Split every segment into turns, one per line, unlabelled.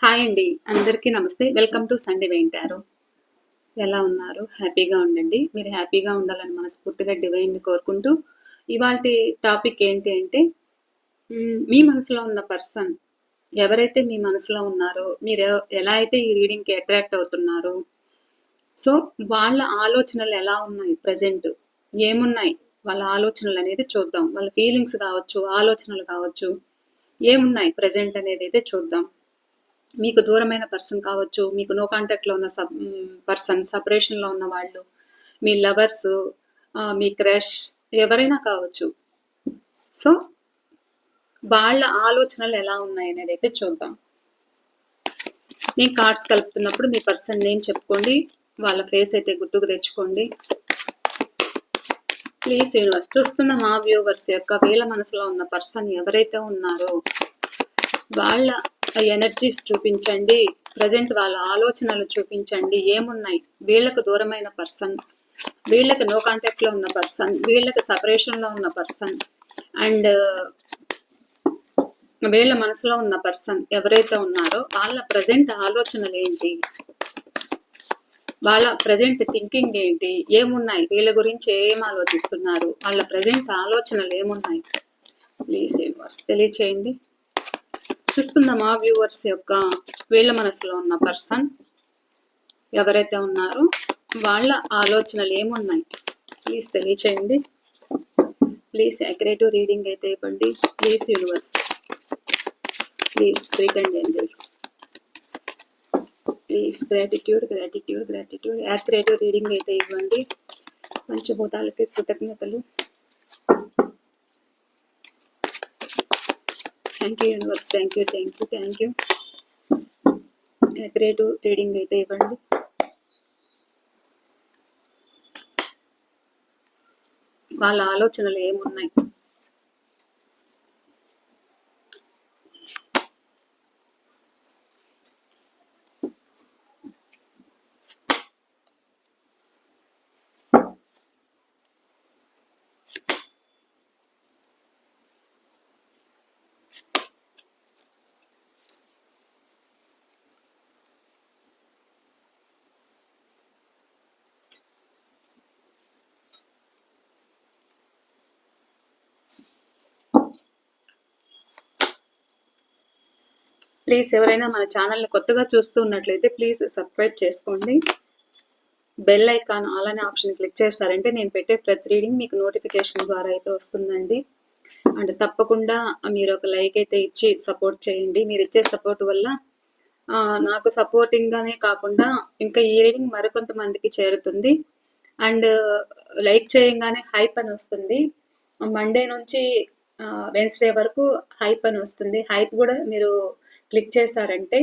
Hi అండి. అందరికీ నమస్తే. వెల్కమ్ టు సండే వెంటారు ఎలా ఉన్నారు? హ్యాపీగా ఉండండి. మీరు హ్యాపీగా ఉండాలని మనస్ఫూర్తిగా డివైన్ని కోరుకుంటూ ఇవాళ టాపిక్ ఏంటి అంటే మీ మనసులో ఉన్న పర్సన్ ఎవరైతే మీ మనసులో ఉన్నారో మీరు ఎలా అయితే ఈ రీడింగ్కి అట్రాక్ట్ అవుతున్నారో సో వాళ్ళ ఆలోచనలు ఎలా ఉన్నాయి ప్రజెంట్? ఏమున్నాయి? వాళ్ళ ఆలోచనలు అనేది చూద్దాం. వాళ్ళ ఫీలింగ్స్ కావచ్చు ఆలోచనలు కావచ్చు ఏమున్నాయి ప్రజెంట్ అనేది అయితే చూద్దాం. మీకు దూరమైన పర్సన్ కావచ్చు మీకు నో కాంటాక్ట్లో ఉన్న సబ్ పర్సన్ సపరేషన్లో ఉన్న వాళ్ళు మీ లవర్స్ మీ క్రష్ ఎవరైనా కావచ్చు. సో వాళ్ళ ఆలోచనలు ఎలా ఉన్నాయి అనేది అయితే చూద్దాం. నేను కార్డ్స్ కలుపుతున్నప్పుడు మీ పర్సన్ నేమ్ చెప్పుకోండి వాళ్ళ ఫేస్ అయితే గుర్తుకు తెచ్చుకోండి. ప్లీజ్ యూనివర్స్ చూస్తున్న మా వ్యూవర్స్ యొక్క వేల మనసులో ఉన్న పర్సన్ ఎవరైతే ఉన్నారో వాళ్ళ ఎనర్జీస్ చూపించండి ప్రజెంట్ వాళ్ళ ఆలోచనలు చూపించండి ఏమున్నాయి? వీళ్ళకు దూరమైన పర్సన్ వీళ్ళకి నో కాంటాక్ట్లో ఉన్న పర్సన్ వీళ్ళకి సపరేషన్లో ఉన్న పర్సన్ అండ్ వీళ్ళ మనసులో ఉన్న పర్సన్ ఎవరైతే ఉన్నారో వాళ్ళ ప్రజెంట్ ఆలోచనలు ఏంటి? వాళ్ళ ప్రజెంట్ థింకింగ్ ఏంటి? ఏమున్నాయి? వీళ్ళ గురించి ఏం ఆలోచిస్తున్నారు? వాళ్ళ ప్రజెంట్ ఆలోచనలు ఏమున్నాయి? ప్లీజ్ యూనివర్స్ తెలియచేయండి. చూసుకుందామా మా వ్యూవర్స్ యొక్క వీళ్ళ మనసులో ఉన్న పర్సన్ ఎవరైతే ఉన్నారో వాళ్ళ ఆలోచనలు ఏమున్నాయి? ప్లీజ్ తెలియచేయండి. ప్లీజ్ అక్రేటివ్ రీడింగ్ అయితే ఇవ్వండి. Please universe please sweet and angels please gratitude gratitude gratitude యాక్రేటివ్ reading అయితే ఇవ్వండి. పంచభూతాలకి కృతజ్ఞతలు. Thank you universe thank you thank you thank you యాక్రేటివ్ reading అయితే ఇవ్వండి. వాళ్ళ ఆలోచనలు ఏమున్నాయి? ప్లీజ్ ఎవరైనా మన ఛానల్ని కొత్తగా చూస్తూ ఉన్నట్లయితే ప్లీజ్ సబ్స్క్రైబ్ చేసుకోండి. బెల్ ఐకాన్ ఆల్ అనే ఆప్షన్ క్లిక్ చేస్తారంటే నేను పెట్టే ప్రతి రీడింగ్ మీకు నోటిఫికేషన్ ద్వారా అయితే వస్తుందండి. అండ్ తప్పకుండా మీరు ఒక లైక్ అయితే ఇచ్చి సపోర్ట్ చేయండి. మీరు ఇచ్చే సపోర్ట్ వల్ల నాకు సపోర్టింగ్గానే కాకుండా ఇంకా ఈ రీడింగ్ మరికొంతమందికి చేరుతుంది. అండ్ లైక్ చేయంగానే హైప్ అని వస్తుంది. మండే నుంచి వెన్స్డే వరకు హైప్ అని వస్తుంది. హైప్ కూడా మీరు క్లిక్ చేశారంటే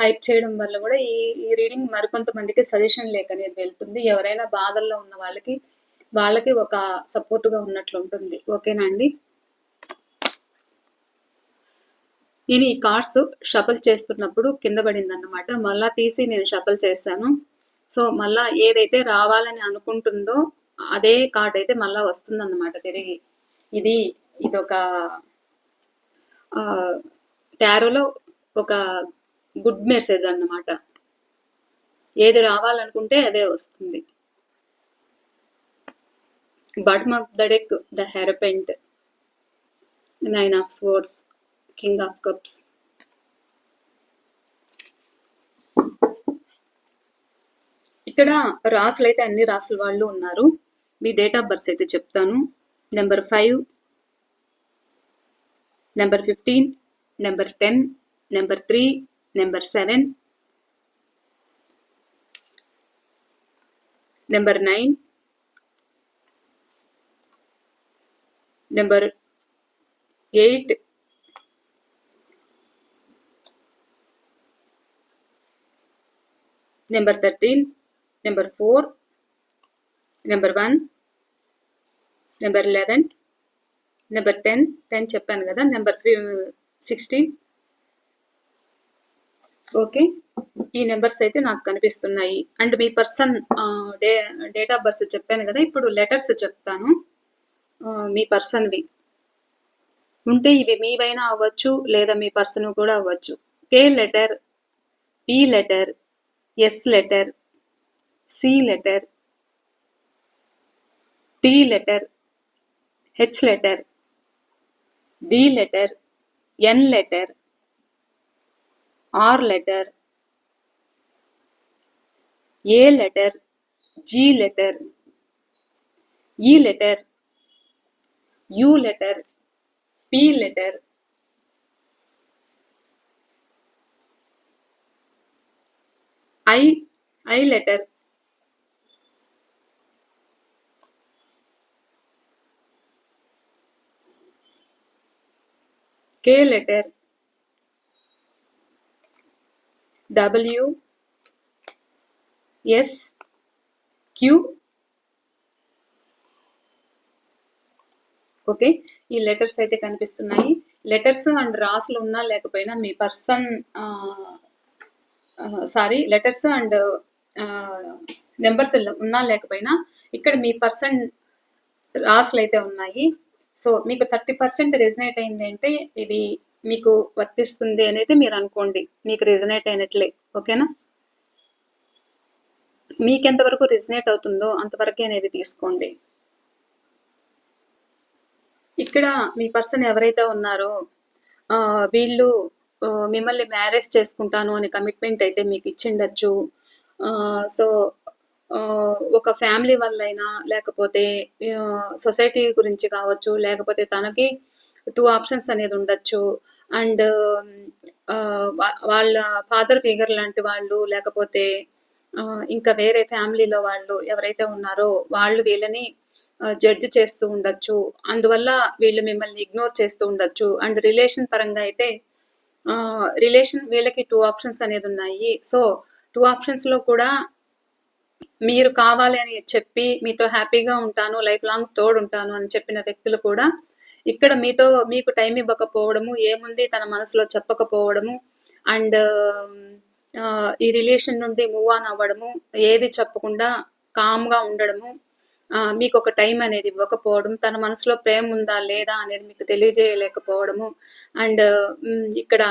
హైప్ చేయడం వల్ల కూడా ఈ ఈ రీడింగ్ మరికొంతమందికి సజెషన్ లేక అనేది వెళ్తుంది. ఎవరైనా బాధల్లో ఉన్న వాళ్ళకి వాళ్ళకి ఒక సపోర్ట్గా ఉన్నట్లు ఉంటుంది. ఓకేనా అండి? నేను ఈ కార్డ్స్ షఫల్ చేస్తున్నప్పుడు కింద పడింది అన్నమాట మళ్ళా తీసి నేను షఫల్ చేశాను. సో మళ్ళా ఏదైతే రావాలని అనుకుంటుందో అదే కార్డ్ అయితే మళ్ళా వస్తుందన్నమాట తిరిగి. ఇది ఇది ఒక టారోలో ఒక గుడ్ మెసేజ్ అన్నమాట. ఏది రావాలనుకుంటే అదే వస్తుంది. Bottom of the deck the hierophant nine of swords king of cups ఇక్కడ రాసులు అయితే అన్ని రాసుల వాళ్ళు ఉన్నారు. మీ డేట్ ఆఫ్ బర్త్ అయితే చెప్తాను. Number five number fifteen number ten number three number seven number nine number eight number thirteen number four number one number eleven number ten ten చెప్పాను కదా నెంబర్ సిక్స్టీన్ ఓకే. ఈ numbers అయితే నాకు కనిపిస్తున్నాయి. And me person day date of birth చెప్పాను కదా ఇప్పుడు letters చెప్తాను. మీ పర్సన్వి. ఉంటే ఇవి మీవైనా అవ్వచ్చు లేదా మీ పర్సన్ కూడా అవ్వచ్చు. K letter P letter S letter C letter T letter H letter D letter N letter R letter A letter G letter E letter U letter P letter I I letter K letter W S Q okay ఈ letters అయితే కనిపిస్తున్నాయి. Letters and రాసులు ఉన్నా లేకపోయినా మీ person sorry letters and numbers ఉన్నా లేకపోయినా ఇక్కడ మీ person రాసులు అయితే ఉన్నాయి. సో మీకు థర్టీ పర్సెంట్ రెజనేట్ అయింది అంటే ఇది మీకు వర్తిస్తుంది అనేది మీరు అనుకోండి. మీకు రెజనేట్ అయినట్లే. ఓకేనా? మీకు ఎంతవరకు రిజనేట్ అవుతుందో అంతవరకే అనేది తీసుకోండి. ఇక్కడ మీ పర్సన్ ఎవరైతే ఉన్నారో వీళ్ళు మిమ్మల్ని మ్యారేజ్ చేసుకుంటాను అనే కమిట్మెంట్ అయితే మీకు ఇచ్చిండొచ్చు. సో ఒక ఫ్యామిలీ వల్లైనా లేకపోతే సొసైటీ గురించి కావచ్చు లేకపోతే తనకి టూ ఆప్షన్స్ అనేది ఉండొచ్చు. అండ్ వాళ్ళ ఫాదర్ ఫిగర్ లాంటి వాళ్ళు లేకపోతే ఇంకా వేరే ఫ్యామిలీలో వాళ్ళు ఎవరైతే ఉన్నారో వాళ్ళు వీళ్ళని జడ్జ్ చేస్తూ ఉండొచ్చు. అందువల్ల వీళ్ళు మిమ్మల్ని ఇగ్నోర్ చేస్తూ ఉండొచ్చు. అండ్ రిలేషన్ పరంగా అయితే రిలేషన్ వీళ్ళకి టూ ఆప్షన్స్ అనేది ఉన్నాయి. సో టూ ఆప్షన్స్లో కూడా మీరు కావాలి అని చెప్పి మీతో హ్యాపీగా ఉంటాను లైఫ్ లాంగ్ తోడు ఉంటాను అని చెప్పిన వ్యక్తులు కూడా ఇక్కడ మీతో మీకు టైం ఇవ్వకపోవడము ఏముంది తన మనసులో చెప్పకపోవడము అండ్ ఈ రిలేషన్ నుండి మూవ్ ఆన్ అవ్వడము ఏది చెప్పకుండా కామ్గా ఉండడము మీకు ఒక టైం అనేది ఇవ్వకపోవడం తన మనసులో ప్రేమ ఉందా లేదా అనేది మీకు తెలియజేయలేకపోవడము అండ్ ఇక్కడ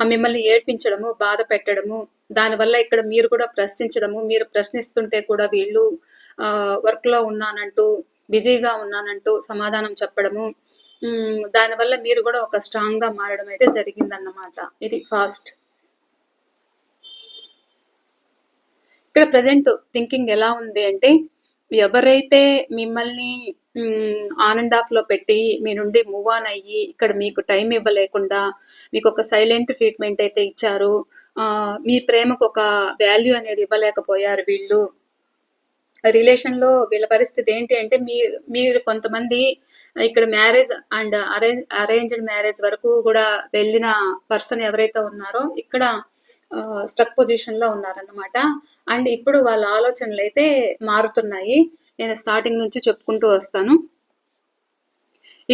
మిమ్మల్ని ఏడ్పించడము బాధ పెట్టడము దానివల్ల ఇక్కడ మీరు కూడా ప్రశ్నించడము మీరు ప్రశ్నిస్తుంటే కూడా వీళ్ళు వర్క్లో ఉన్నానంటూ బిజీగా ఉన్నానంటూ సమాధానం చెప్పడము దానివల్ల మీరు కూడా ఒక స్ట్రాంగ్గా మారడం అయితే జరిగిందన్నమాట. ఇది ఫాస్ట్ ఇక్కడ ప్రజెంట్ థింకింగ్ ఎలా ఉంది అంటే ఎవరైతే మిమ్మల్ని ఆన్ అండ్ ఆఫ్లో పెట్టి మీ నుండి మూవ్ ఆన్ అయ్యి ఇక్కడ మీకు టైం ఇవ్వలేకుండా మీకు ఒక సైలెంట్ ట్రీట్మెంట్ అయితే ఇచ్చారు మీ ప్రేమకు ఒక వాల్యూ అనేది ఇవ్వలేకపోయారు వీళ్ళు. రిలేషన్లో వీళ్ళ పరిస్థితి ఏంటి అంటే మీ మీరు కొంతమంది ఇక్కడ marriage and arrange arranged marriage వరకు కూడా వెళ్ళిన పర్సన్ ఎవరైతే ఉన్నారో ఇక్కడ స్ట్రక్ పొజిషన్లో ఉన్నారన్నమాట. అండ్ ఇప్పుడు వాళ్ళ ఆలోచనలు అయితే మారుతున్నాయి. నేను స్టార్టింగ్ నుంచి చెప్పుకుంటూ వస్తాను.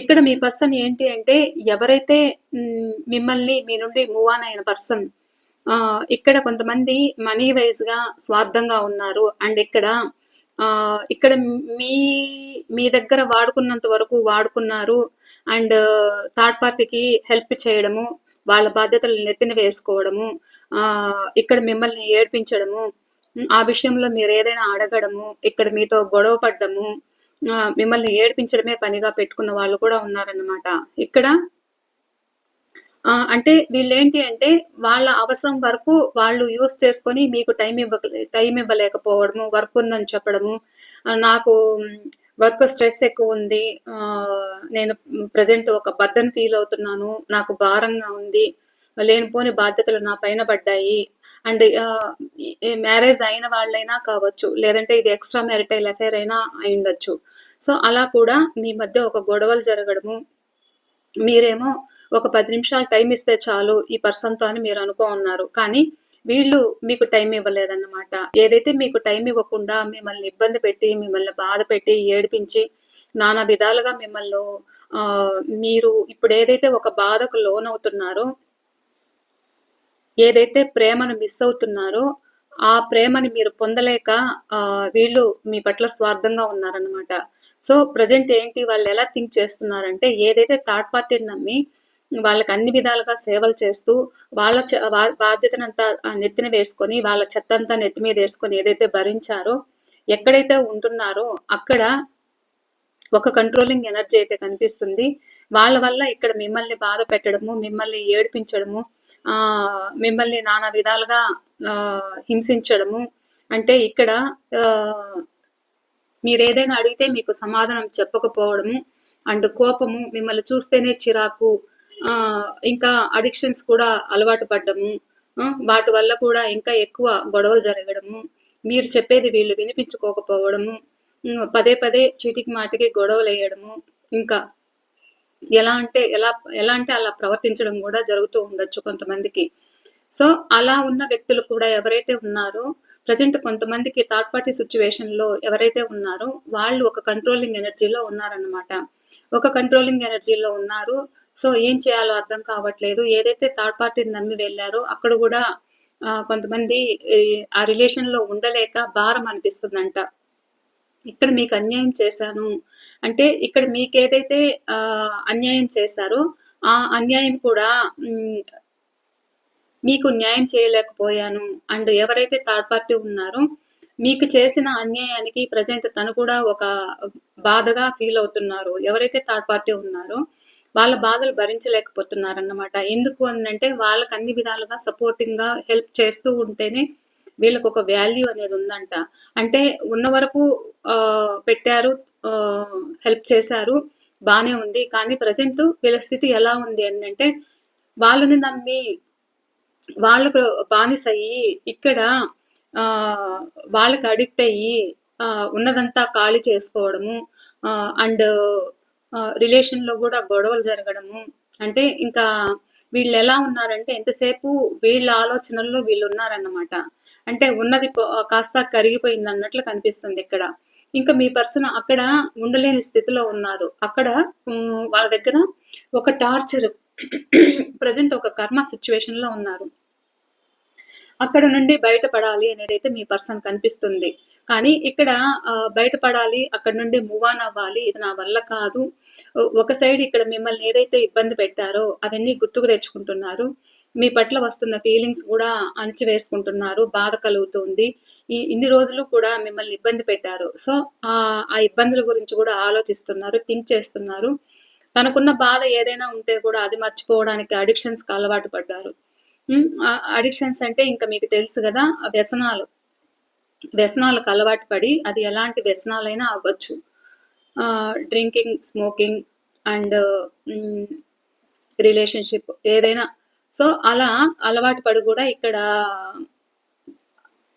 ఇక్కడ మీ పర్సన్ ఏంటి అంటే ఎవరైతే మిమ్మల్ని మీ నుండి మూవ్ ఆన్ అయిన పర్సన్ ఇక్కడ కొంతమంది మనీ వైజ్గా స్వార్థంగా ఉన్నారు. అండ్ ఇక్కడ ఇక్కడ మీ మీ దగ్గర వాడుకున్నంత వరకు వాడుకున్నారు. అండ్ థర్డ్ పార్టీకి హెల్ప్ చేయడము వాళ్ళ బాధ్యతలు నెత్తిన వేసుకోవడము ఇక్కడ మిమ్మల్ని ఏడ్పించడము ఆ విషయంలో మీరు ఏదైనా అడగడము ఇక్కడ మీతో గొడవ పడ్డము మిమ్మల్ని ఏడ్పించడమే పనిగా పెట్టుకున్న వాళ్ళు కూడా ఉన్నారన్నమాట. ఇక్కడ అంటే వీళ్ళు ఏంటి అంటే వాళ్ళ అవసరం వరకు వాళ్ళు యూస్ చేసుకొని మీకు టైం ఇవ్వ టైం ఇవ్వలేకపోవడము వర్క్ ఉందని చెప్పడము. నాకు వర్క్ స్ట్రెస్ ఎక్కువ ఉంది. నేను ప్రజెంట్ ఒక బర్డన్ ఫీల్ అవుతున్నాను. నాకు భారంగా ఉంది. లేనిపోని బాధ్యతలు నా పైన పడ్డాయి. అండ్ మ్యారేజ్ అయిన వాళ్ళైనా కావచ్చు లేదంటే ఇది ఎక్స్ట్రా మ్యారిటైల్ అఫేర్ అయినా అయిండొచ్చు సో అలా కూడా మీ మధ్య ఒక గొడవలు జరగడము. మీరేమో ఒక పది నిమిషాలు టైం ఇస్తే చాలు ఈ పర్సన్తో అని మీరు అనుకో ఉన్నారు కానీ వీళ్ళు మీకు టైం ఇవ్వలేదన్నమాట. ఏదైతే మీకు టైం ఇవ్వకుండా మిమ్మల్ని ఇబ్బంది పెట్టి మిమ్మల్ని బాధ పెట్టి ఏడిపించి నానా విధాలుగా మిమ్మల్ని మీరు ఇప్పుడు ఏదైతే ఒక బాధకు లోనవుతున్నారో ఏదైతే ప్రేమను మిస్ అవుతున్నారో ఆ ప్రేమని మీరు పొందలేక వీళ్ళు మీ పట్ల స్వార్థంగా ఉన్నారనమాట సో ప్రజెంట్ ఏంటి? వాళ్ళు ఎలా థింక్ చేస్తున్నారంటే ఏదైతే థర్డ్ పార్టీని నమ్మి వాళ్ళకి అన్ని విధాలుగా సేవలు చేస్తూ వాళ్ళ బాధ్యతనంతా నెత్తిన వేసుకొని వాళ్ళ చెత్త అంతా నెత్తి మీద వేసుకొని ఏదైతే భరించారో ఎక్కడైతే ఉంటున్నారో అక్కడ ఒక కంట్రోలింగ్ ఎనర్జీ అయితే కనిపిస్తుంది. వాళ్ళ వల్ల ఇక్కడ మిమ్మల్ని బాధ పెట్టడము మిమ్మల్ని ఏడిపించడము ఆ మిమ్మల్ని నానా విధాలుగా ఆ, హింసించడము. అంటే ఇక్కడ ఆ, మీరు ఏదైనా అడిగితే మీకు సమాధానం చెప్పకపోవడము అండ్ కోపము మిమ్మల్ని చూస్తేనే చిరాకు ఇంకా అడిక్షన్స్ కూడా అలవాటు పడ్డము వాటి వల్ల కూడా ఇంకా ఎక్కువ గొడవలు జరగడము మీరు చెప్పేది వీళ్ళు వినిపించుకోకపోవడము పదే పదే చీటికి మాటికి గొడవలు వేయడము ఇంకా ఎలా అంటే ఎలా ఎలా అంటే అలా ప్రవర్తించడం కూడా జరుగుతూ ఉండొచ్చు కొంతమందికి. సో అలా ఉన్న వ్యక్తులు కూడా ఎవరైతే ఉన్నారో ప్రజెంట్ కొంతమందికి థర్డ్ పార్టీ సిచ్యువేషన్లో ఎవరైతే ఉన్నారో వాళ్ళు ఒక కంట్రోలింగ్ ఎనర్జీలో ఉన్నారన్నమాట. ఒక కంట్రోలింగ్ ఎనర్జీలో ఉన్నారు సో ఏం చేయాలో అర్థం కావట్లేదు. ఏదైతే థర్డ్ పార్టీని నమ్మి వెళ్ళారో అక్కడ కూడా కొంతమంది ఆ రిలేషన్లో ఉండలేక భారం అనిపిస్తుందంట. ఇక్కడ మీకు అన్యాయం చేశాను. అంటే ఇక్కడ మీకు ఏదైతే అన్యాయం చేశారో ఆ అన్యాయం కూడా మీకు న్యాయం చేయలేకపోయాను. అండ్ ఎవరైతే థర్డ్ పార్టీ ఉన్నారో మీకు చేసిన అన్యాయానికి ప్రజెంట్ తను కూడా ఒక బాధగా ఫీల్ అవుతున్నారు. ఎవరైతే థర్డ్ పార్టీ ఉన్నారో వాళ్ళ బాధలు భరించలేకపోతున్నారన్నమాట. ఎందుకు అంటే వాళ్ళకి అన్ని విధాలుగా సపోర్టింగ్గా హెల్ప్ చేస్తూ ఉంటేనే వీళ్ళకి ఒక వాల్యూ అనేది ఉందంట. అంటే ఉన్న వరకు ఆ, పెట్టారు హెల్ప్ చేశారు బాగానే ఉంది. కానీ ప్రజెంట్ వీళ్ళ స్థితి ఎలా ఉంది అని అంటే వాళ్ళని నమ్మి వాళ్ళకు బానిస అయ్యి ఇక్కడ ఆ, వాళ్ళకి అడిక్ట్ అయ్యి ఆ, ఉన్నదంతా ఖాళీ చేసుకోవడము అండ్ రిలేషన్లో కూడా గొడవలు జరగడము. అంటే ఇంకా వీళ్ళు ఎలా ఉన్నారంటే ఎంతసేపు వీళ్ళ ఆలోచనల్లో వీళ్ళు ఉన్నారన్నమాట. అంటే ఉన్నది కాస్త కరిగిపోయింది అన్నట్లు కనిపిస్తుంది ఇక్కడ. ఇంకా మీ పర్సన్ అక్కడ ఉండలేని స్థితిలో ఉన్నారు. అక్కడ వాళ్ళ దగ్గర ఒక టార్చర్ ప్రజెంట్ ఒక కర్మ సిచ్యువేషన్లో ఉన్నారు. అక్కడ నుండి బయటపడాలి అనేది అయితే మీ పర్సన్ కనిపిస్తుంది. కానీ ఇక్కడ బయటపడాలి అక్కడ నుండి మూవ్ ఆన్ అవ్వాలి ఇది నా వల్ల కాదు. ఒక సైడ్ ఇక్కడ మిమ్మల్ని ఏదైతే ఇబ్బంది పెట్టారో అవన్నీ గుర్తుకు తెచ్చుకుంటున్నారు. మీ పట్ల వస్తున్న ఫీలింగ్స్ కూడా అణచివేసుకుంటున్నారు బాధ కలుగుతుంది. ఈ ఇన్ని రోజులు కూడా మిమ్మల్ని ఇబ్బంది పెట్టారు. సో ఆ ఆ ఇబ్బందుల గురించి కూడా ఆలోచిస్తున్నారు థింక్ చేస్తున్నారు. తనకున్న బాధ ఏదైనా ఉంటే కూడా అది మర్చిపోవడానికి అడిక్షన్స్కి అలవాటు పడ్డారు. అడిక్షన్స్ అంటే ఇంకా మీకు తెలుసు కదా వ్యసనాలు. వ్యసనాలకు అలవాటు పడి అది ఎలాంటి వ్యసనాలైనా అవ్వచ్చు. డ్రింకింగ్ స్మోకింగ్ అండ్ రిలేషన్షిప్ ఏదైనా. సో అలా అలవాటు పడి కూడా ఇక్కడ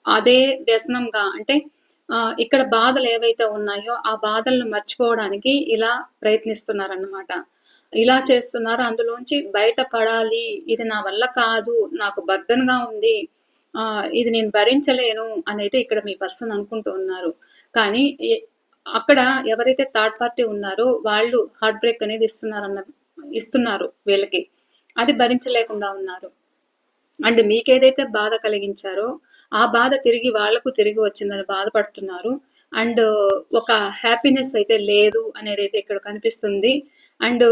అదే వ్యసనంగా అంటే ఇక్కడ బాధలు ఏవైతే ఉన్నాయో ఆ బాధలను మర్చిపోవడానికి ఇలా ప్రయత్నిస్తున్నారన్నమాట. ఇలా చేస్తున్నారు అందులోంచి బయటపడాలి ఇది నా వల్ల కాదు నాకు బర్ధన్గా ఉంది ఇది నేను భరించలేను అనేది ఇక్కడ మీ పర్సన్ అనుకుంటూ ఉన్నారు. కానీ అక్కడ ఎవరైతే థర్డ్ పార్టీ ఉన్నారో వాళ్ళు హార్ట్ బ్రేక్ అనేది ఇస్తున్నారన్న ఇస్తున్నారు వీళ్ళకి. అది భరించలేకుండా ఉన్నారు. అండ్ మీకేదైతే బాధ కలిగించారో ఆ బాధ తిరిగి వాళ్ళకు తిరిగి వచ్చిందని బాధపడుతున్నారు. అండ్ ఒక హ్యాపీనెస్ అయితే లేదు అనేది అయితే ఇక్కడ కనిపిస్తుంది. అండ్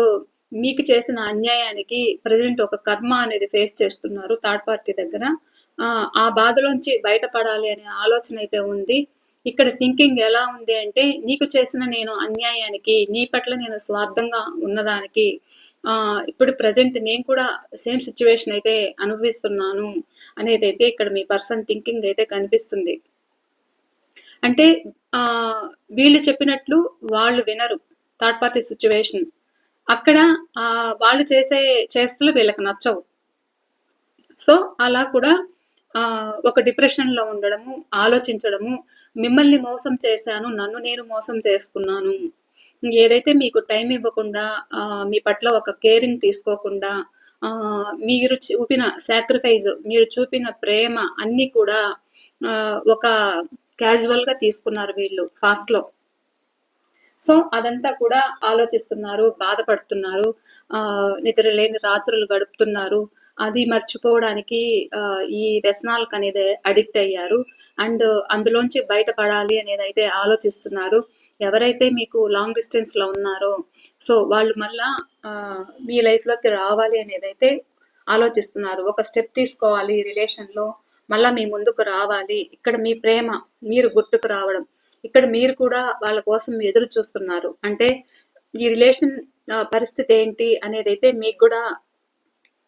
మీకు చేసిన అన్యాయానికి ప్రజెంట్ ఒక కర్మ అనేది ఫేస్ చేస్తున్నారు థర్డ్ పార్టీ దగ్గర. ఆ, బాధలోంచి బయటపడాలి అనే ఆలోచన అయితే ఉంది. ఇక్కడ థింకింగ్ ఎలా ఉంది అంటే నీకు చేసిన నేను అన్యాయానికి నీ పట్ల నేను స్వార్థంగా ఉన్నదానికి ఆ, ఇప్పుడు ప్రజెంట్ నేను కూడా సేమ్ సిచ్యువేషన్ అయితే అనుభవిస్తున్నాను అనేది అయితే ఇక్కడ మీ పర్సన్ థింకింగ్ అయితే కనిపిస్తుంది. అంటే ఆ, వీళ్ళు చెప్పినట్లు వాళ్ళు వినరు థర్డ్ పార్టీ సిచ్యువేషన్ అక్కడ ఆ, వాళ్ళు చేసే చేస్తలు వీళ్ళకి నచ్చవు. సో అలా కూడా ఒక డిప్రెషన్లో ఉండడము ఆలోచించడము మిమ్మల్ని మోసం చేశాను నన్ను నేను మోసం చేసుకున్నాను. ఏదైతే మీకు టైం ఇవ్వకుండా మీ పట్ల ఒక కేరింగ్ తీసుకోకుండా ఆ, మీరు చూపిన సాక్రిఫైస్ మీరు చూపిన ప్రేమ అన్ని కూడా ఆ, ఒక క్యాజువల్గా తీసుకున్నారు వీళ్ళు ఫాస్ట్లో. సో అదంతా కూడా ఆలోచిస్తున్నారు బాధపడుతున్నారు ఆ, నిద్ర లేని రాత్రులు గడుపుతున్నారు. అది మర్చిపోవడానికి ఈ వ్యసనాలకు అనేది అడిక్ట్ అయ్యారు. అండ్ అందులోంచి బయటపడాలి అనేది అయితే ఆలోచిస్తున్నారు. ఎవరైతే మీకు లాంగ్ డిస్టెన్స్లో ఉన్నారో సో వాళ్ళు మళ్ళా మీ మీ లైఫ్లోకి రావాలి అనేది అయితే ఆలోచిస్తున్నారు. ఒక స్టెప్ తీసుకోవాలి రిలేషన్లో మళ్ళా మీ ముందుకు రావాలి. ఇక్కడ మీ ప్రేమ మీరు గుర్తుకు రావడం. ఇక్కడ మీరు కూడా వాళ్ళ కోసం ఎదురు చూస్తున్నారు. అంటే ఈ రిలేషన్ పరిస్థితి ఏంటి అనేది అయితే మీకు కూడా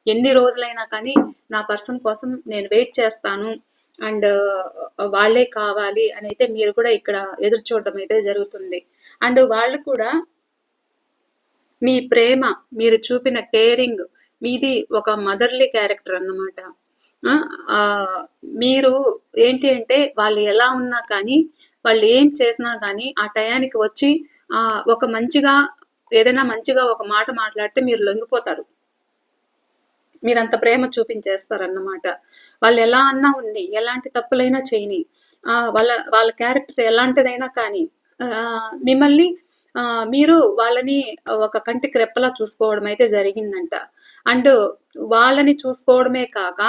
ఎన్ని రోజులైనా కానీ నా పర్సన్ కోసం నేను వెయిట్ చేస్తాను అండ్ వాళ్ళే కావాలి అని అయితే మీరు కూడా ఇక్కడ ఎదురు చూడడం అయితే జరుగుతుంది. అండ్ వాళ్ళు కూడా మీ ప్రేమ మీరు చూపిన కేరింగ్ మీది ఒక మదర్లీ క్యారెక్టర్ అన్నమాట. ఆ, మీరు ఏంటి అంటే వాళ్ళు ఎలా ఉన్నా కానీ వాళ్ళు ఏం చేసినా కానీ ఆ టయానికి వచ్చి ఆ, ఒక మంచిగా ఏదైనా మంచిగా ఒక మాట మాట్లాడితే మీరు లొంగిపోతారు. మీరు అంత ప్రేమ చూపించేస్తారన్నమాట. వాళ్ళు ఎలా అన్నా ఉంది ఎలాంటి తప్పులైనా చేయని ఆ, వాళ్ళ వాళ్ళ క్యారెక్టర్ ఎలాంటిదైనా కానీ మిమ్మల్ని మీరు వాళ్ళని ఒక కంటికి రెప్పలా చూసుకోవడం అయితే జరిగిందంట. అండ్ వాళ్ళని చూసుకోవడమే కాక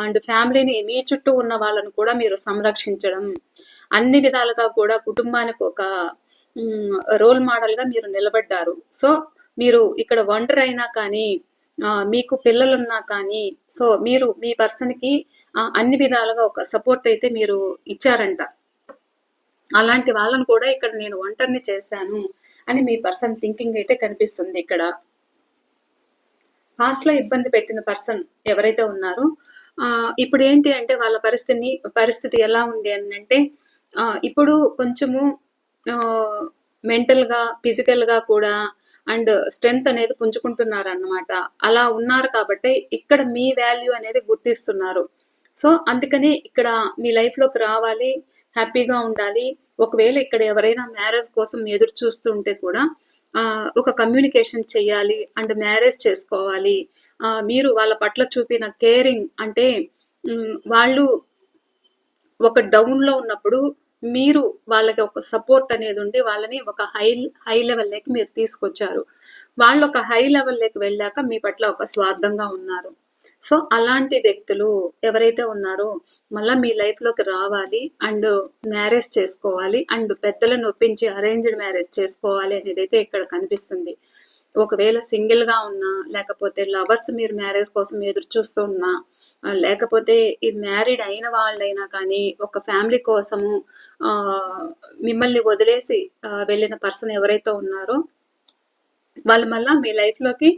అండ్ ఫ్యామిలీని మీ చుట్టూ ఉన్న వాళ్ళని కూడా మీరు సంరక్షించడం అన్ని విధాలుగా కూడా కుటుంబానికి ఒక రోల్ మోడల్గా మీరు నిలబడ్డారు. సో మీరు ఇక్కడ ఒంటరి అయినా కానీ మీకు పిల్లలున్నా కానీ సో మీరు మీ పర్సన్కి అన్ని విధాలుగా ఒక సపోర్ట్ అయితే మీరు ఇచ్చారంట. అలాంటి వాళ్ళని కూడా ఇక్కడ నేను ఒంటరిని చేశాను అని మీ పర్సన్ థింకింగ్ అయితే కనిపిస్తుంది ఇక్కడ. పాస్ట్లో ఇబ్బంది పెట్టిన పర్సన్ ఎవరైతే ఉన్నారో ఆ, ఇప్పుడు ఏంటి అంటే వాళ్ళ పరిస్థితిని పరిస్థితి ఎలా ఉంది అని అంటే ఇప్పుడు కొంచెము మెంటల్గా ఫిజికల్గా కూడా అండ్ స్ట్రెంగ్త్ అనేది పుంజుకుంటున్నారు అన్నమాట అలా ఉన్నారు కాబట్టి ఇక్కడ మీ వాల్యూ అనేది గుర్తిస్తున్నారు. సో అందుకని ఇక్కడ మీ లైఫ్లోకి రావాలి హ్యాపీగా ఉండాలి. ఒకవేళ ఇక్కడ ఎవరైనా మ్యారేజ్ కోసం ఎదురు చూస్తుంటే కూడా ఒక కమ్యూనికేషన్ చేయాలి అండ్ మ్యారేజ్ చేసుకోవాలి. ఆ, మీరు వాళ్ళ పట్ల చూపిన కేరింగ్ అంటే వాళ్ళు ఒక డౌన్లో ఉన్నప్పుడు మీరు వాళ్ళకి ఒక సపోర్ట్ అనేది ఉండి వాళ్ళని ఒక హై హై లెవెల్లోకి మీరు తీసుకొచ్చారు. వాళ్ళు ఒక హై లెవెల్లోకి వెళ్ళాక మీ పట్ల ఒక స్వార్థంగా ఉన్నారు. సో అలాంటి వ్యక్తులు ఎవరైతే ఉన్నారో మళ్ళీ మీ లైఫ్లోకి రావాలి అండ్ మ్యారేజ్ చేసుకోవాలి అండ్ పెద్దలను ఒప్పించి అరేంజ్డ్ మ్యారేజ్ చేసుకోవాలి అనేది అయితే ఇక్కడ కనిపిస్తుంది. ఒకవేళ సింగిల్గా ఉన్నా లేకపోతే లవర్స్ మీరు మ్యారేజ్ కోసం ఎదురు చూస్తూ ఉన్నా లేకపోతే ఈ మ్యారీడ్ అయిన వాళ్ళైనా కానీ ఒక ఫ్యామిలీ కోసము ఆ, మిమ్మల్ని వదిలేసి వెళ్ళిన పర్సన్ ఎవరైతే ఉన్నారో వాళ్ళు మళ్ళా మీ లైఫ్లోకి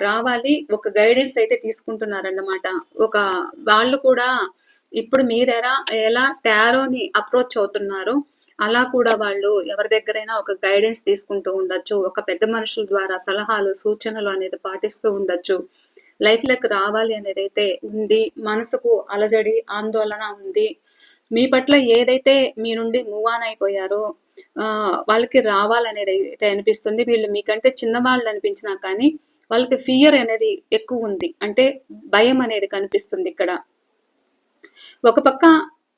రావాలి. ఒక గైడెన్స్ అయితే తీసుకుంటున్నారన్నమాట. ఒక వాళ్ళు కూడా ఇప్పుడు మీరెలా ఎలా ఎలా టారోని అప్రోచ్ అవుతున్నారు అలా కూడా వాళ్ళు ఎవరి దగ్గరైనా ఒక గైడెన్స్ తీసుకుంటూ ఉండొచ్చు. ఒక పెద్ద మనుషుల ద్వారా సలహాలు సూచనలు అనేది పాటిస్తూ ఉండొచ్చు. లైఫ్లోకి రావాలి అనేది అయితే ఉంది మనసుకు అలజడి ఆందోళన ఉంది. మీ పట్ల ఏదైతే మీ నుండి మూవ్ ఆన్ అయిపోయారో ఆ, వాళ్ళకి రావాలనేది అయితే అనిపిస్తుంది. వీళ్ళు మీకంటే చిన్నవాళ్ళు అనిపించినా కానీ వాళ్ళకి ఫియర్ అనేది ఎక్కువ ఉంది. అంటే భయం అనేది కనిపిస్తుంది ఇక్కడ. ఒక పక్క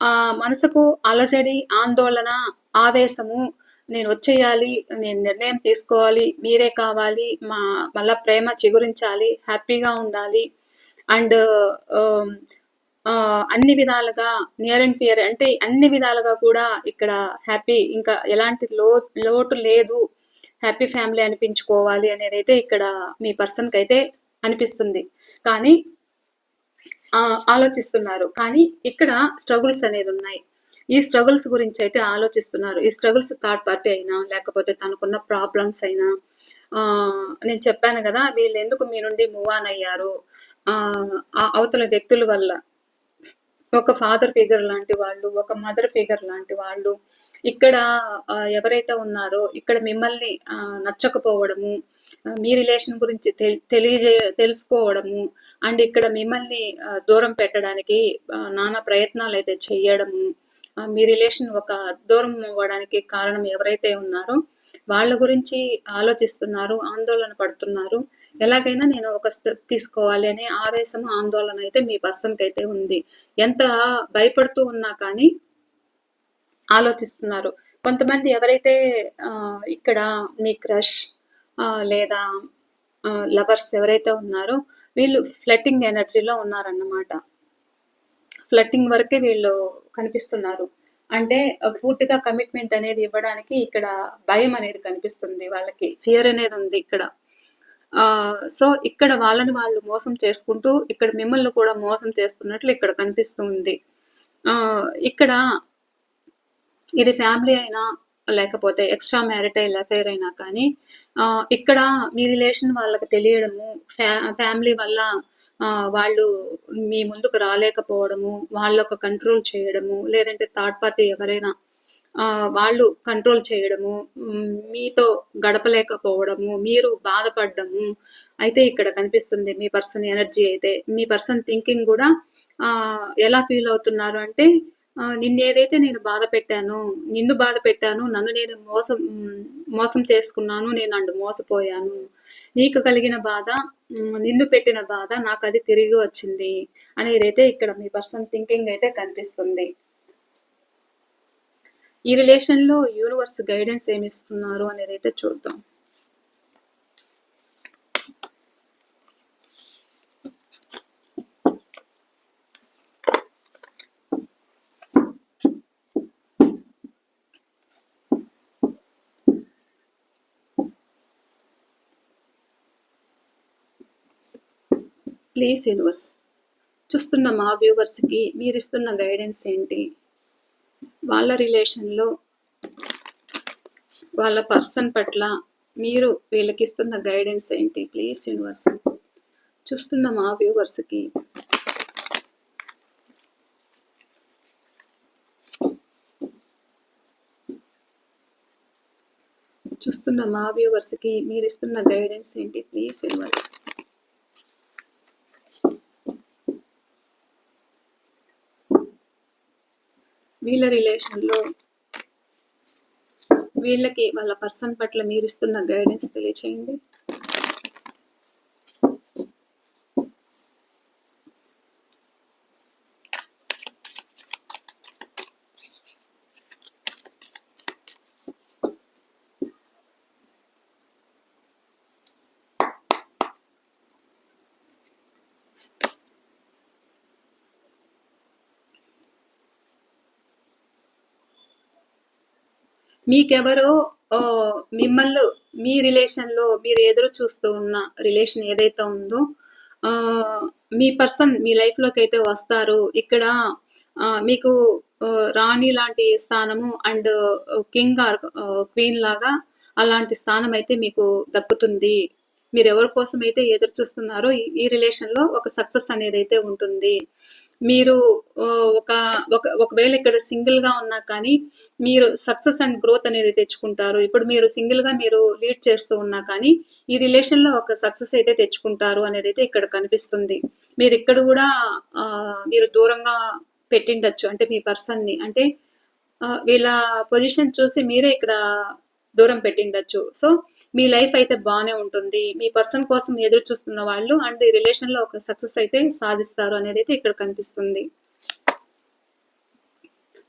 ఆ మనసుకు అలజడి ఆందోళన ఆవేశము నేను వచ్చేయాలి నేను నిర్ణయం తీసుకోవాలి మీరే కావాలి మా మళ్ళా ప్రేమ చిగురించాలి హ్యాపీగా ఉండాలి. అండ్ అన్ని విధాలుగా నియర్ అండ్ ఫియర్ అంటే అన్ని విధాలుగా కూడా ఇక్కడ హ్యాపీ ఇంకా ఎలాంటి లో లోటు లేదు. హ్యాపీ ఫ్యామిలీ అనిపించుకోవాలి అనేది అయితే ఇక్కడ మీ పర్సన్కి అయితే అనిపిస్తుంది. కానీ ఆ, ఆలోచిస్తున్నారు. కానీ ఇక్కడ స్ట్రగుల్స్ అనేది ఉన్నాయి ఈ స్ట్రగుల్స్ గురించి అయితే ఆలోచిస్తున్నారు. ఈ స్ట్రగుల్స్ థర్డ్ పార్టీ అయినా లేకపోతే తనకున్న ప్రాబ్లమ్స్ అయినా ఆ, నేను చెప్పాను కదా వీళ్ళు ఎందుకు మీ నుండి మూవ్ ఆన్ అయ్యారు? ఆ, అవతల వ్యక్తుల వల్ల. ఒక ఫాదర్ ఫిగర్ లాంటి వాళ్ళు ఒక మదర్ ఫిగర్ లాంటి వాళ్ళు ఇక్కడ ఎవరైతే ఉన్నారో ఇక్కడ మిమ్మల్ని నచ్చకపోవడము మీ రిలేషన్ గురించి తెలియజే తెలుసుకోవడము అండ్ ఇక్కడ మిమ్మల్ని దూరం పెట్టడానికి నానా ప్రయత్నాలు అయితే చేయడము మీ రిలేషన్ ఒక దూరం అవ్వడానికి కారణం ఎవరైతే ఉన్నారో వాళ్ళ గురించి ఆలోచిస్తున్నారు ఆందోళన పడుతున్నారు. ఎలాగైనా నేను ఒక స్టెప్ తీసుకోవాలి అనే ఆవేశం ఆందోళన అయితే మీ పర్సన్కి అయితే ఉంది. ఎంత భయపడుతూ ఉన్నా కానీ ఆలోచిస్తున్నారు. కొంతమంది ఎవరైతే ఇక్కడ మీ క్రష్ లేదా లవర్స్ ఎవరైతే ఉన్నారో వీళ్ళు ఫ్లటింగ్ ఎనర్జీలో ఉన్నారన్నమాట. ఫ్లట్టింగ్ వరకే వీళ్ళు కనిపిస్తున్నారు. అంటే పూర్తిగా కమిట్మెంట్ అనేది ఇవ్వడానికి ఇక్కడ భయం అనేది కనిపిస్తుంది వాళ్ళకి. ఫియర్ అనేది ఉంది ఇక్కడ. ఆ సో ఇక్కడ వాళ్ళని వాళ్ళు మోసం చేసుకుంటూ ఇక్కడ మిమ్మల్ని కూడా మోసం చేస్తున్నట్లు ఇక్కడ కనిపిస్తుంది ఆ ఇక్కడ ఇది ఫ్యామిలీ అయినా లేకపోతే ఎక్స్ట్రా మ్యారిటైల్ అఫైర్ అయినా కానీ ఆ, ఇక్కడ మీ రిలేషన్ వాళ్ళకి తెలియడము ఫ్యా ఫ్యామిలీ వల్ల వాళ్ళు మీ ముందుకు రాలేకపోవడము వాళ్ళొక కంట్రోల్ చేయడము లేదంటే థర్డ్ పార్టీ ఎవరైనా వాళ్ళు కంట్రోల్ చేయడము మీతో గడపలేకపోవడము మీరు బాధపడడము. అయితే ఇక్కడ కనిపిస్తుంది మీ పర్సన్ ఎనర్జీ అయితే మీ పర్సన్ థింకింగ్ కూడా ఎలా ఫీల్ అవుతున్నారు అంటే నిన్న నిన్ను ఏదైతే నేను బాధ పెట్టాను నిన్ను బాధ పెట్టాను నన్ను నేను మోసం మోసం చేసుకున్నాను నేను అండు మోసపోయాను. నీకు కలిగిన బాధ నిన్ను పెట్టిన బాధ నాకు అది తిరిగి వచ్చింది అనేదైతే ఇక్కడ మీ పర్సన్ థింకింగ్ అయితే కనిపిస్తుంది. ఈ రిలేషన్లో యూనివర్స్ గైడెన్స్ ఏమి ఇస్తున్నారు అనేది అయితే చూద్దాం. ప్లీజ్ యూనివర్స్ చూస్తున్న మా వ్యూవర్స్కి మీరు ఇస్తున్న గైడెన్స్ ఏంటి? వాళ్ళ రిలేషన్లో వాళ్ళ పర్సన్ పట్ల మీరు వీళ్ళకి ఇస్తున్న గైడెన్స్ ఏంటి? ప్లీజ్ యూనివర్స్ చూస్తున్న మా వ్యూవర్స్కి చూస్తున్న మా వ్యూవర్స్కి మీరు ఇస్తున్న గైడెన్స్ ఏంటి? Please universe. వీళ్ళ రిలేషన్లో వీళ్ళకి వాళ్ళ పర్సన్ పట్ల మీరు ఇస్తున్న గైడెన్స్ తెలియచేయండి. మీకెవరో ఆ, మిమ్మల్ని మీ రిలేషన్లో మీరు ఎదురు చూస్తూ ఉన్న రిలేషన్ ఏదైతే ఉందో ఆ, మీ పర్సన్ మీ లైఫ్లోకి అయితే వస్తారు ఇక్కడ మీకు రాణి లాంటి స్థానము అండ్ కింగ్ ఆర్ క్వీన్ లాగా అలాంటి స్థానం అయితే మీకు దక్కుతుంది. మీరు ఎవరి కోసం అయితే ఎదురు చూస్తున్నారో ఈ- ఈ రిలేషన్లో ఒక సక్సెస్ అనేది అయితే ఉంటుంది. మీరు ఒక ఒక ఒకవేళ ఇక్కడ సింగిల్గా ఉన్నా కానీ మీరు సక్సెస్ అండ్ గ్రోత్ అనేది తెచ్చుకుంటారు. ఇప్పుడు మీరు సింగిల్గా మీరు లీడ్ చేస్తూ ఉన్నా కానీ ఈ రిలేషన్లో ఒక సక్సెస్ అయితే తెచ్చుకుంటారు అనేది అయితే ఇక్కడ కనిపిస్తుంది. మీరు ఇక్కడ కూడా మీరు దూరంగా పెట్టిండొచ్చు. అంటే మీ పర్సన్ని. అంటే వీళ్ళ పొజిషన్ చూసి మీరే ఇక్కడ దూరం పెట్టిండొచ్చు. సో మీ లైఫ్ అయితే బాగానే ఉంటుంది. మీ పర్సన్ కోసం ఎదురు చూస్తున్న వాళ్ళు అండ్ ఈ రిలేషన్లో ఒక సక్సెస్ అయితే సాధిస్తారు అనేది అయితే ఇక్కడ కనిపిస్తుంది.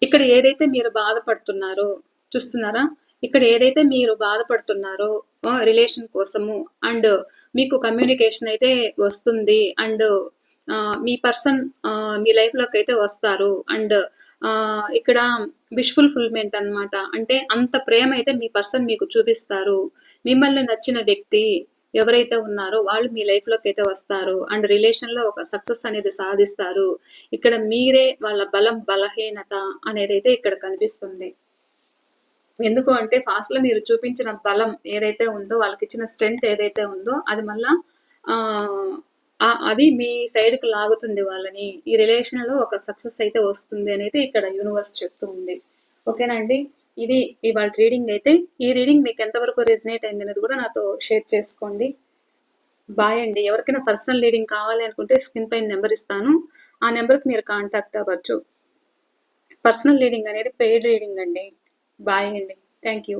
ఇక్కడ ఏదైతే మీరు బాధపడుతున్నారో చూస్తున్నారా? ఇక్కడ ఏదైతే మీరు బాధపడుతున్నారో రిలేషన్ కోసము అండ్ మీకు కమ్యూనికేషన్ అయితే వస్తుంది అండ్ మీ పర్సన్ మీ లైఫ్లోకి అయితే వస్తారు అండ్ ఇక్కడ విష్ ఫుల్ఫిల్మెంట్ అన్నమాట. అంటే అంత ప్రేమ అయితే మీ పర్సన్ మీకు చూపిస్తారు. మిమ్మల్ని నచ్చిన వ్యక్తి ఎవరైతే ఉన్నారో వాళ్ళు మీ లైఫ్లోకి అయితే వస్తారు. అండ్ రిలేషన్లో ఒక సక్సెస్ అనేది సాధిస్తారు. ఇక్కడ మీరే వాళ్ళ బలం బలహీనత అనేది అయితే ఇక్కడ కనిపిస్తుంది. ఎందుకు అంటే ఫాస్ట్లో మీరు చూపించిన బలం ఏదైతే ఉందో వాళ్ళకి ఇచ్చిన స్ట్రెంగ్త్ ఏదైతే ఉందో అది మళ్ళా అది మీ సైడ్కి లాగుతుంది వాళ్ళని. ఈ రిలేషన్లో ఒక సక్సెస్ అయితే వస్తుంది అనేది ఇక్కడ యూనివర్స్ చెప్తూ ఉంది ఓకేనా అండి? ఇది ఇవాళ రీడింగ్ అయితే. ఈ రీడింగ్ మీకు ఎంతవరకు రెజినేట్ అయింది అనేది కూడా నాతో షేర్ చేసుకోండి. బాయ్ అండి. ఎవరికైనా పర్సనల్ రీడింగ్ కావాలి అనుకుంటే స్క్రీన్ పైన నెంబర్ ఇస్తాను. ఆ నెంబర్కి మీరు కాంటాక్ట్ అవ్వచ్చు. పర్సనల్ రీడింగ్ అనేది పెయిడ్ రీడింగ్ అండి. బాయ్ అండి. Thank you